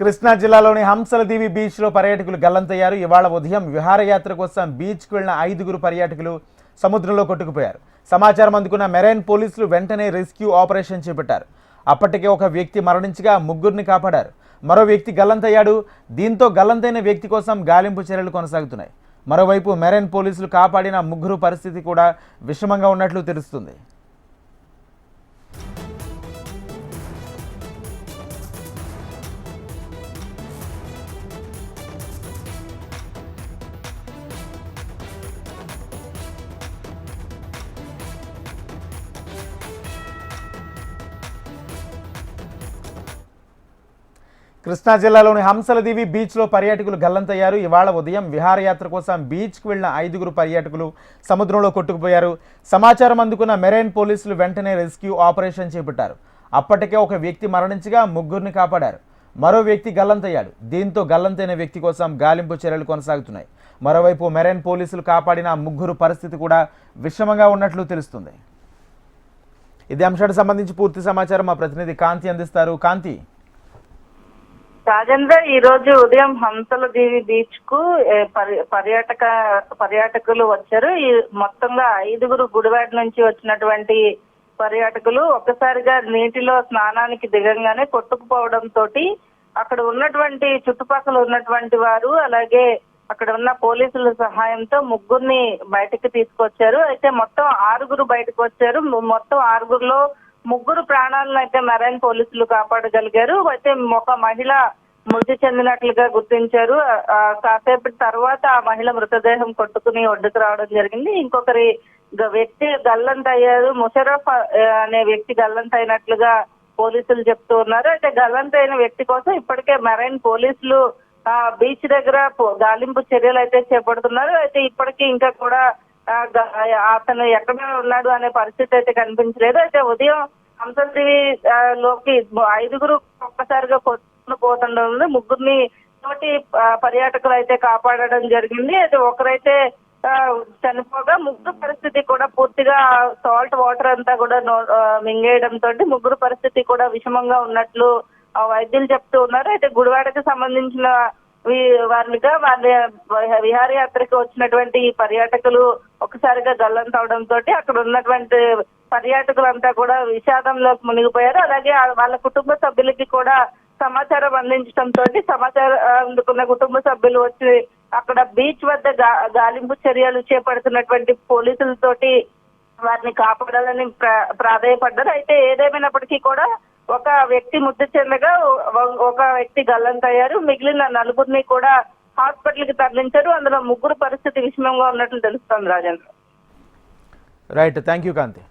కృష్ణా జిల్లాలోని హంసలదీవి బీచ్లో పర్యాటకులు గల్లంతయ్యారు. ఇవాళ ఉదయం విహారయాత్ర కోసం బీచ్కు వెళ్ళిన ఐదుగురు పర్యాటకులు సముద్రంలో కొట్టుకుపోయారు. సమాచారం అందుకున్న మెరైన్ పోలీసులు వెంటనే రెస్క్యూ ఆపరేషన్ చేపట్టారు. అప్పటికే ఒక వ్యక్తి మరణించగా ముగ్గురిని కాపాడారు. మరో వ్యక్తి గల్లంతయ్యాడు. దీంతో గల్లంతైన వ్యక్తి కోసం గాలింపు చర్యలు కొనసాగుతున్నాయి. మరోవైపు మెరైన్ పోలీసులు కాపాడిన ముగ్గురు పరిస్థితి కూడా విషమంగా ఉన్నట్లు తెలుస్తుంది. కృష్ణా జిల్లాలోని హంసలదేవి బీచ్లో పర్యాటకులు గల్లంతయ్యారు. ఇవాళ ఉదయం విహారయాత్ర కోసం బీచ్కు వెళ్ళిన ఐదుగురు పర్యాటకులు సముద్రంలో కొట్టుకుపోయారు. సమాచారం అందుకున్న మెరైన్ పోలీసులు వెంటనే రెస్క్యూ ఆపరేషన్ చేపట్టారు. అప్పటికే ఒక వ్యక్తి మరణించగా ముగ్గురిని కాపాడారు. మరో వ్యక్తి గల్లంతయ్యాడు. దీంతో గల్లంతైన వ్యక్తి కోసం గాలింపు చర్యలు కొనసాగుతున్నాయి. మరోవైపు మెరైన్ పోలీసులు కాపాడిన ముగ్గురు పరిస్థితి కూడా విషమంగా ఉన్నట్లు తెలుస్తుంది. ఇదే అంశానికి సంబంధించి పూర్తి సమాచారం మా ప్రతినిధి కాంతి అందిస్తారు. కాంతి రాజేంద్ర ఈ రోజు ఉదయం హంసల దేవి బీచ్కు పర్య- పర్యాటక పర్యాటకులు వచ్చారు. ఈ మొత్తంగా ఐదుగురు గుడివాడ నుంచి వచ్చినటువంటి పర్యాటకులు ఒక్కసారిగా నీటిలో స్నానానికి దిగంగానే కొట్టుకుపోవడం తోటి అక్కడ ఉన్నటువంటి చుట్టుపక్కల ఉన్నటువంటి వారు అలాగే అక్కడ ఉన్న పోలీసుల సహాయంతో ముగ్గురిని బయటకు తీసుకొచ్చారు. అయితే మొత్తం ఆరుగురు బయటకు వచ్చారు. మొత్తం ఆరుగురులో ముగ్గురు ప్రాణాలను అయితే మెరైన్ పోలీసులు కాపాడగలిగారు. అయితే ఒక మహిళ మృతి చెందినట్లుగా గుర్తించారు. కాసేపటి తర్వాత ఆ మహిళ మృతదేహం కొట్టుకుని ఒడ్డుకు రావడం జరిగింది. ఇంకొకరి గ- వ్యక్తి గల్లంత అయ్యారు. ముషరఫ్ అనే వ్యక్తి గల్లంత అయినట్లుగా పోలీసులు చెప్తూ ఉన్నారు. అయితే గల్లంత అయిన వ్యక్తి కోసం ఇప్పటికే మెరైన్ పోలీసులు ఆ బీచ్ దగ్గర గాలింపు చర్యలు అయితే చేపడుతున్నారు. అయితే ఇప్పటికీ ఇంకా కూడా అతను ఎక్కడ ఉన్నాడు అనే పరిస్థితి అయితే కనిపించలేదు. అయితే ఉదయం హంసదేవి లోకి ఐదుగురు ఒక్కసారిగా కొట్టుకుని పోతుండడం ముగ్గురిని తోటి పర్యాటకులు అయితే కాపాడడం జరిగింది. అయితే ఒకరైతే ఆ, చనిపోగా ముగ్గురు పరిస్థితి కూడా పూర్తిగా సాల్ట్ వాటర్ అంతా కూడా మింగేయడంతో మింగేయడం తోటి ముగ్గురు పరిస్థితి కూడా విషమంగా ఉన్నట్లు ఆ, వైద్యులు చెప్తూ ఉన్నారు. అయితే గుడివాడకి సంబంధించిన వారిగా వాళ్ళ విహారయాత్రకు వచ్చినటువంటి ఈ పర్యాటకులు ఒకసారిగా గల్లంతవడం తోటి అక్కడ ఉన్నటువంటి పర్యాటకులంతా కూడా విషాదంలోకి మునిగిపోయారు. అలాగే వాళ్ళ కుటుంబ సభ్యులకి కూడా సమాచారం అందించడం తోటి సమాచారం అందుకున్న కుటుంబ సభ్యులు వచ్చి అక్కడ బీచ్ వద్ద గాలింపు చర్యలు చేపడుతున్నటువంటి పోలీసులతోటి వారిని కాపాడాలని ప్రా- అయితే ఏదేమైనప్పటికీ కూడా ఒక వ్యక్తి మృతి చెందగా ఒక వ్యక్తి గల్లంతయ్యారు. మిగిలిన నలుగురిని కూడా హాస్పిటల్కి తరలించారు. అందులో ముగ్గురు పరిస్థితి విషమంగా ఉన్నట్లు తెలుస్తోంది Rajendra. Right thank you Kanthi